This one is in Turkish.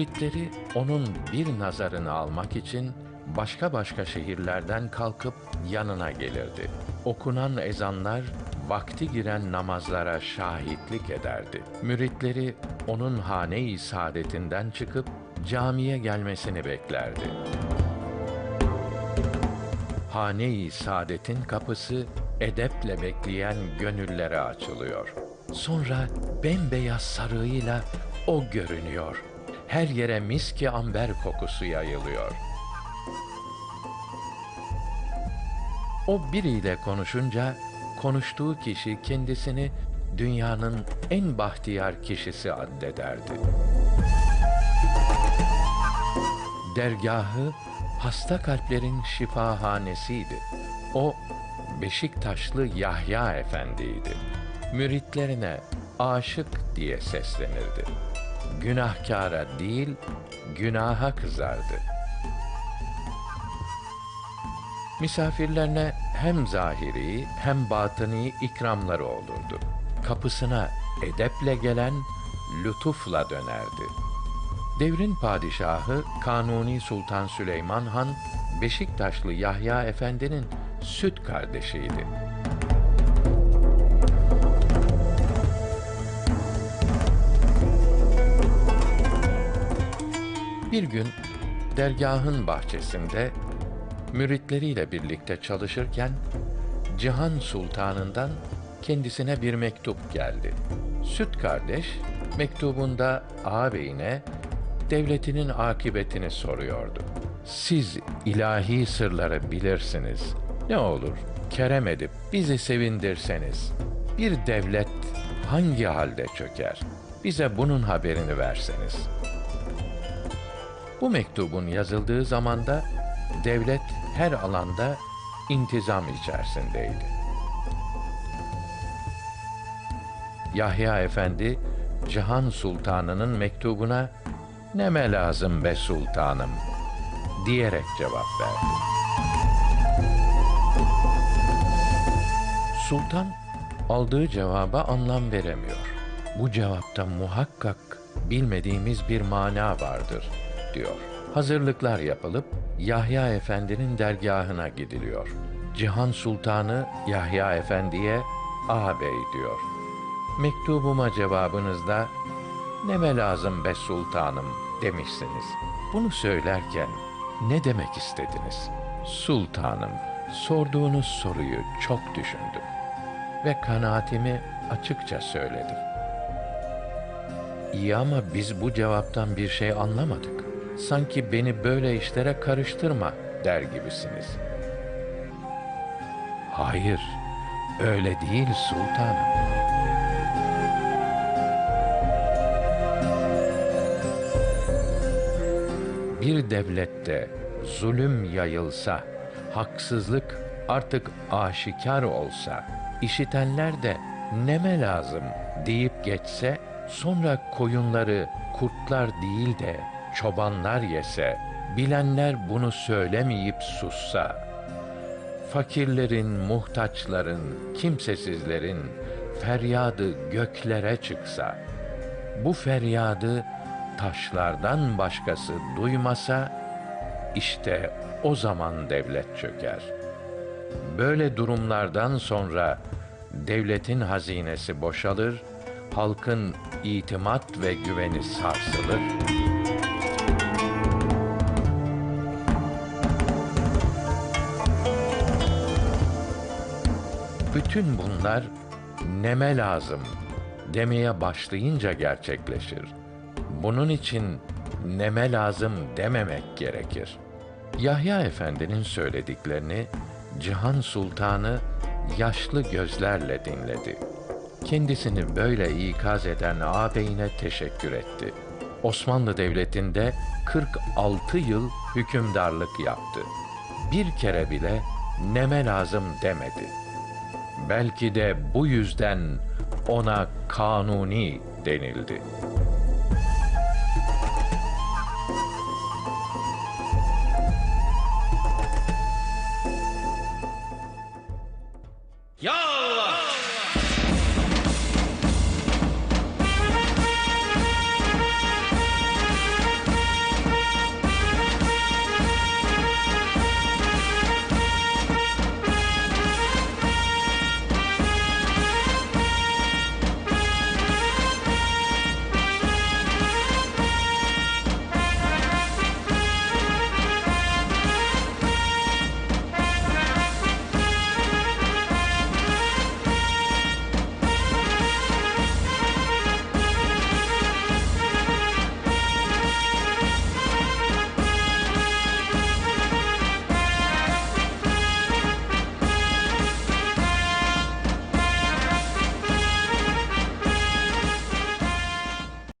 Müritleri onun bir nazarını almak için başka başka şehirlerden kalkıp yanına gelirdi. Okunan ezanlar vakti giren namazlara şahitlik ederdi. Müritleri onun hane-i saadetinden çıkıp camiye gelmesini beklerdi. Hane-i saadetin kapısı edeple bekleyen gönüllere açılıyor. Sonra bembeyaz sarığıyla o görünüyor. Her yere miski amber kokusu yayılıyor. O biriyle konuşunca konuştuğu kişi kendisini dünyanın en bahtiyar kişisi addederdi. Dergahı hasta kalplerin şifahanesiydi. O Beşiktaşlı Yahya Efendi'ydi. Müritlerine aşık diye seslenirdi. Günahkara değil, günaha kızardı. Misafirlerine hem zahiri hem batıni ikramları olurdu. Kapısına edeple gelen lütufla dönerdi. Devrin padişahı Kanuni Sultan Süleyman Han, Beşiktaşlı Yahya Efendi'nin süt kardeşiydi. Bir gün dergahın bahçesinde müritleriyle birlikte çalışırken Cihan Sultanından kendisine bir mektup geldi. Süt kardeş mektubunda ağabeyine devletinin akıbetini soruyordu. Siz ilahi sırları bilirsiniz. Ne olur kerem edip bizi sevindirseniz. Bir devlet hangi halde çöker? Bize bunun haberini verseniz. Bu mektubun yazıldığı zamanda devlet her alanda intizam içerisindeydi. Yahya Efendi Cihan Sultanı'nın mektubuna "Neme lazım be sultanım?" diyerek cevap verdi. Sultan aldığı cevaba anlam veremiyor. Bu cevapta muhakkak bilmediğimiz bir mana vardır diyor. Hazırlıklar yapılıp Yahya Efendi'nin dergahına gidiliyor. Cihan Sultanı Yahya Efendi'ye ağabey diyor. Mektubuma cevabınızda neme lazım be sultanım demişsiniz. Bunu söylerken ne demek istediniz? Sultanım, sorduğunuz soruyu çok düşündüm ve kanaatimi açıkça söyledim. İyi ama biz bu cevaptan bir şey anlamadık. Sanki beni böyle işlere karıştırma der gibisiniz. Hayır, öyle değil sultanım. Bir devlette zulüm yayılsa, haksızlık artık aşikar olsa, işitenler de neme lazım deyip geçse, sonra koyunları kurtlar değil de çobanlar yese, bilenler bunu söylemeyip sussa, fakirlerin, muhtaçların, kimsesizlerin feryadı göklere çıksa, bu feryadı taşlardan başkası duymasa, işte o zaman devlet çöker. Böyle durumlardan sonra devletin hazinesi boşalır, halkın itimat ve güveni sarsılır. Bütün bunlar neme lazım demeye başlayınca gerçekleşir. Bunun için neme lazım dememek gerekir. Yahya Efendi'nin söylediklerini Cihan Sultanı yaşlı gözlerle dinledi. Kendisini böyle ikaz eden ağabeyine teşekkür etti. Osmanlı Devleti'nde 46 yıl hükümdarlık yaptı. Bir kere bile neme lazım demedi. Belki de bu yüzden ona kanuni denildi.